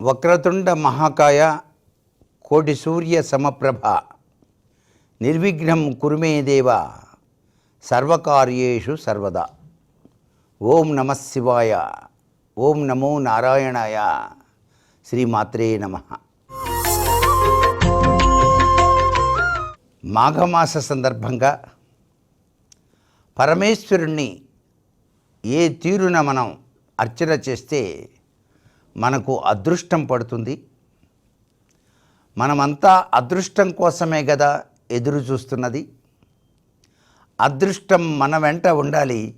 వక్రతుండ మహాకాయ కోటి సూర్య సమప్రభ. నిర్విఘ్నం కురుమే దేవ సర్వకార్యేషు సర్వదా. ఓం నమ శివాయ ఓం నమో నారాయణాయ శ్రీమాత్రే నమ. మాఘమాస సందర్భంగా పరమేశ్వరుణ్ణి ఏ తీరున మనం అర్చన చేస్తే మనకు అదృష్టం పడుతుంది. మనమంతా అదృష్టం కోసమే కదా ఎదురు చూస్తున్నది. అదృష్టం మన వెంట ఉండాలి.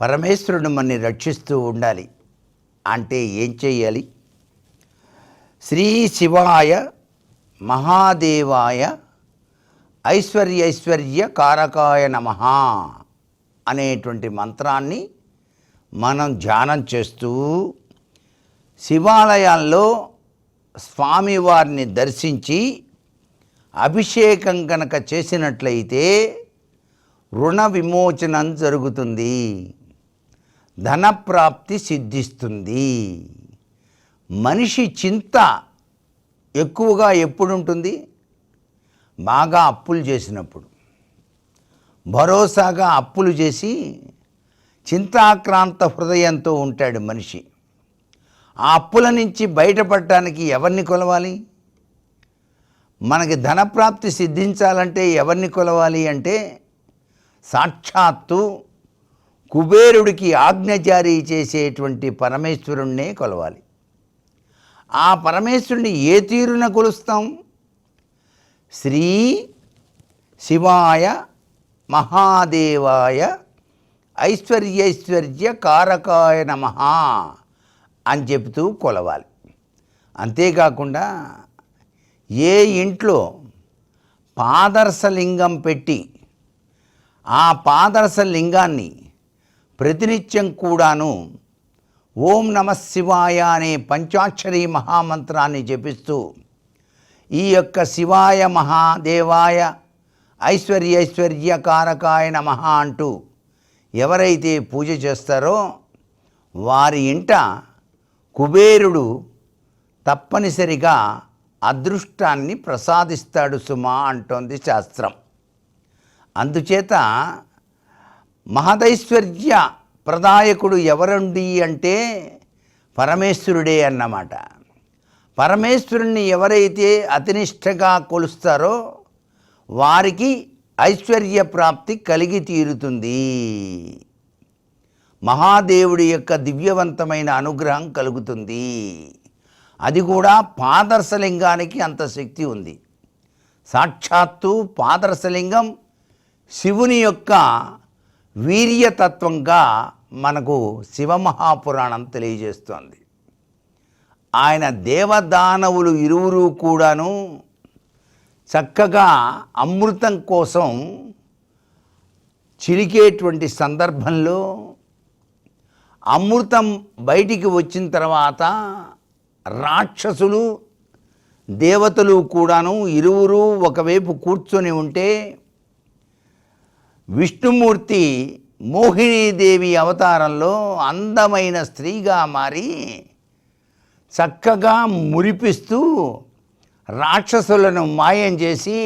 పరమేశ్వరుడు మనని రక్షిస్తూ ఉండాలి. అంటే ఏం చేయాలి శ్రీ శివాయ మహాదేవాయ ఐశ్వర్యైశ్వర్య కారకాయ నమ అనేటువంటి మంత్రాన్ని మనం ధ్యానం చేస్తూ శివాలయాల్లో స్వామివారిని దర్శించి అభిషేకం కనుక చేసినట్లయితే రుణ విమోచనం జరుగుతుంది. ధనప్రాప్తి సిద్ధిస్తుంది. మనిషి చింత ఎక్కువగా ఎప్పుడు ఉంటుంది బాగా అప్పులు చేసినప్పుడు. భరోసాగా అప్పులు చేసి చింతాక్రాంత హృదయంతో ఉంటాడు మనిషి. ఆ అప్పుల నుంచి బయటపడటానికి ఎవరిని కొలవాలి? మనకి ధనప్రాప్తి సిద్ధించాలంటే ఎవరిని కొలవాలి అంటే సాక్షాత్తు కుబేరుడికి ఆజ్ఞ జారీ చేసేటువంటి పరమేశ్వరుణ్ణే కొలవాలి. ఆ పరమేశ్వరుని ఏ తీరున కొలుస్తాం? శ్రీ శివాయ మహాదేవాయ ఐశ్వర్యైశ్వర్య కారకాయ నమ. అని చెబుతూ కొలవాలి. అంతేకాకుండా ఏ ఇంట్లో పాదర్శలింగం పెట్టి ఆ పాదర్శలింగాన్ని ప్రతినిత్యం కూడాను ఓం నమ శివాయ అనే పంచాక్షరి మహామంత్రాన్ని జపిస్తూ ఈ యొక్క శివాయ మహాదేవాయ ఐశ్వర్య కారకాయ నమ అంటూ ఎవరైతే పూజ చేస్తారో వారి ఇంట కుబేరుడు తప్పనిసరిగా అదృష్టాన్ని ప్రసాదిస్తాడు సుమా అంటోంది శాస్త్రం. అందుచేత మహదైశ్వర్య ప్రదాయకుడు ఎవరండి అంటే పరమేశ్వరుడే అన్నమాట. పరమేశ్వరుణ్ణి ఎవరైతే అతినిష్టగా కొలుస్తారో వారికి ఐశ్వర్య ప్రాప్తి కలిగి తీరుతుంది. మహాదేవుడి యొక్క దివ్యవంతమైన అనుగ్రహం కలుగుతుంది. అది కూడా పాదర్శలింగానికి అంత శక్తి ఉంది. సాక్షాత్తు పాదర్శలింగం శివుని యొక్క వీర్యతత్వంగా మనకు శివమహాపురాణం తెలియజేస్తోంది. ఆయన దేవదానవులు ఇరువురు కూడాను చక్కగా అమృతం కోసం చిలికేటువంటి సందర్భంలో అమృతం బయటికి వచ్చిన తర్వాత రాక్షసులు దేవతలు కూడాను ఇరువురు ఒకవైపు కూర్చొని ఉంటే విష్ణుమూర్తి మోహినీదేవి అవతారంలో అందమైన స్త్రీగా మారి చక్కగా మురిపిస్తూ రాక్షసులను మాయం చేసి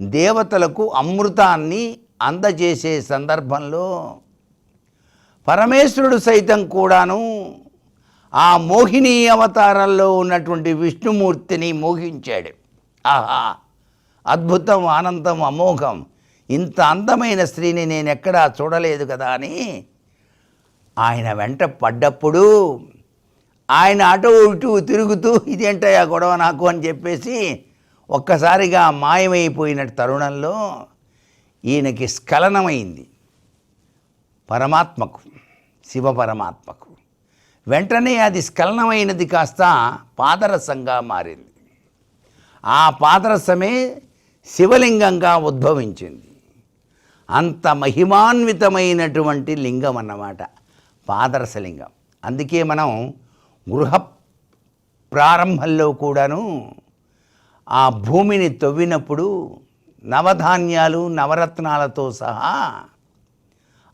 దేవతలకు అమృతాన్ని అందజేసే సందర్భంలో పరమేశ్వరుడు సైతం కూడాను ఆ మోహిని అవతారంలో ఉన్నటువంటి విష్ణుమూర్తిని మోహించాడు. ఆహా! అద్భుతం ఆనందం అమోఘం. ఇంత అందమైన స్త్రీని నేను ఎక్కడా చూడలేదు కదా అని ఆయన వెంట పడ్డప్పుడు ఆయన అటు ఇటు తిరుగుతూ ఇదేంటయ్యా గొడవ నాకు? అని చెప్పేసి ఒక్కసారిగా మాయమైపోయిన తరుణంలో ఈయనకి స్ఖలనమైంది. పరమాత్మకు శివ పరమాత్మకు. వెంటనే అది స్ఖలనమైనది కాస్త పాదరసంగా మారింది. ఆ పాదరసమే శివలింగంగా ఉద్భవించింది. అంత మహిమాన్వితమైనటువంటి లింగం అన్నమాట పాదరసలింగం. అందుకే మనం గృహ ప్రారంభంలో కూడాను ఆ భూమిని తవ్వినప్పుడు నవధాన్యాలు నవరత్నాలతో సహా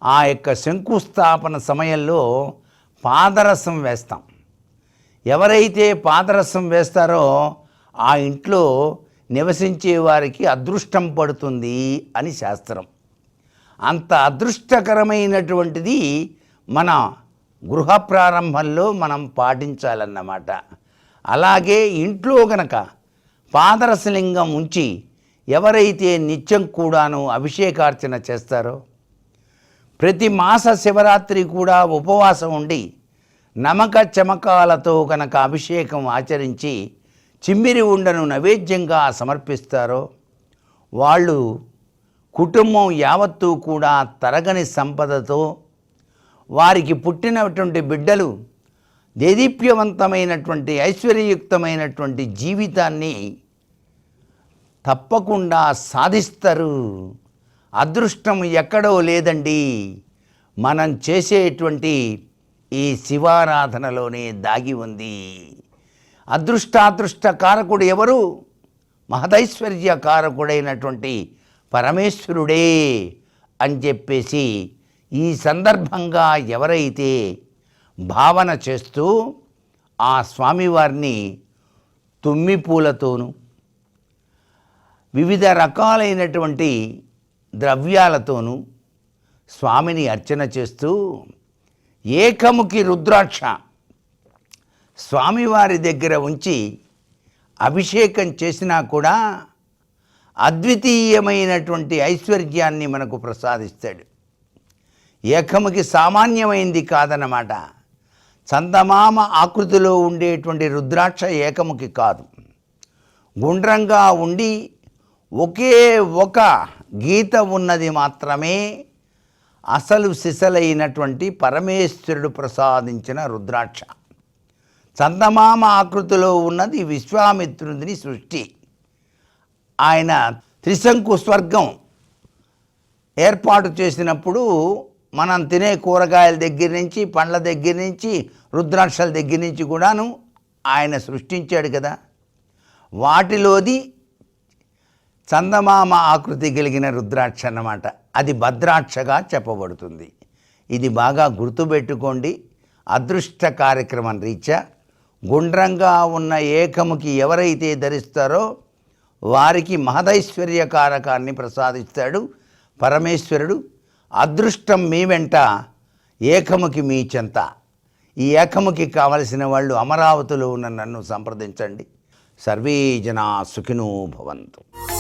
ఆ యొక్క శంకుస్థాపన సమయంలో పాదరసం వేస్తాం. ఎవరైతే పాదరసం వేస్తారో ఆ ఇంట్లో నివసించే వారికి అదృష్టం పడుతుంది అని శాస్త్రం. అంత అదృష్టకరమైనటువంటిది మన గృహ ప్రారంభంలో మనం పాటించాలన్నమాట. అలాగే ఇంట్లో గనక పాదరసలింగం ఉంచి ఎవరైతే నిత్యం కూడాను అభిషేకార్చన చేస్తారో ప్రతి మాస శివరాత్రి కూడా ఉపవాసం ఉండి నమక చమకాలతో కనుక అభిషేకం ఆచరించి చిమ్మిరి ఉండను నైవేద్యంగా సమర్పిస్తారో వాళ్ళు కుటుంబం యావత్తూ కూడా తరగని సంపదతో వారికి పుట్టినటువంటి బిడ్డలు దేదీప్యవంతమైనటువంటి ఐశ్వర్యయుక్తమైనటువంటి జీవితాన్ని తప్పకుండా సాధిస్తారు. అదృష్టం ఎక్కడో లేదండి. మనం చేసేటువంటి ఈ శివారాధనలోనే దాగి ఉంది. అదృష్టాదృష్ట కారకుడు ఎవరు? మహదైశ్వర్య కారకుడైనటువంటి పరమేశ్వరుడే అని చెప్పేసి ఈ సందర్భంగా ఎవరైతే భావన చేస్తూ ఆ స్వామివారిని తుమ్మి పూలతోనూ వివిధ రకాలైనటువంటి ద్రవ్యాలతోనూ స్వామిని అర్చన చేస్తూ ఏకముఖి రుద్రాక్ష స్వామివారి దగ్గర ఉంచి అభిషేకం చేసినా కూడా అద్వితీయమైనటువంటి ఐశ్వర్యాన్ని మనకు ప్రసాదిస్తాడు. ఏకముఖి సామాన్యమైంది కాదన్నమాట. చందమామ ఆకృతిలో ఉండేటువంటి రుద్రాక్ష ఏకముఖి కాదు. గుండ్రంగా ఉండి ఒకే ఒక గీత ఉన్నది మాత్రమే అసలు సిసలైనటువంటి పరమేశ్వరుడు ప్రసాదించిన రుద్రాక్ష. చందమామ ఆకృతిలో ఉన్నది విశ్వామిత్రుని సృష్టి. ఆయన త్రిశంకు స్వర్గం ఏర్పాటు చేసినప్పుడు మనం తినే కూరగాయల దగ్గర నుంచి పండ్ల దగ్గర నుంచి రుద్రాక్షల దగ్గర నుంచి కూడాను ఆయన సృష్టించాడు కదా. వాటిలోది చందమామ ఆకృతి కలిగిన రుద్రాక్ష అన్నమాట. అది భద్రాక్షగా చెప్పబడుతుంది. ఇది బాగా గుర్తుపెట్టుకోండి. అదృష్ట కార్యక్రమం రీత్యా గుండ్రంగా ఉన్న ఏకముకి ఎవరైతే ధరిస్తారో వారికి మహదైశ్వర్య కారకాన్ని ప్రసాదిస్తాడు. పరమేశ్వరుడు అదృష్టం మీ వెంట ఏకముకి మీ చెంత. ఈ ఏకముకి కావలసిన వాళ్ళు అమరావతిలో ఉన్న నన్ను సంప్రదించండి. సర్వే జనా సుఖినో భవంతు.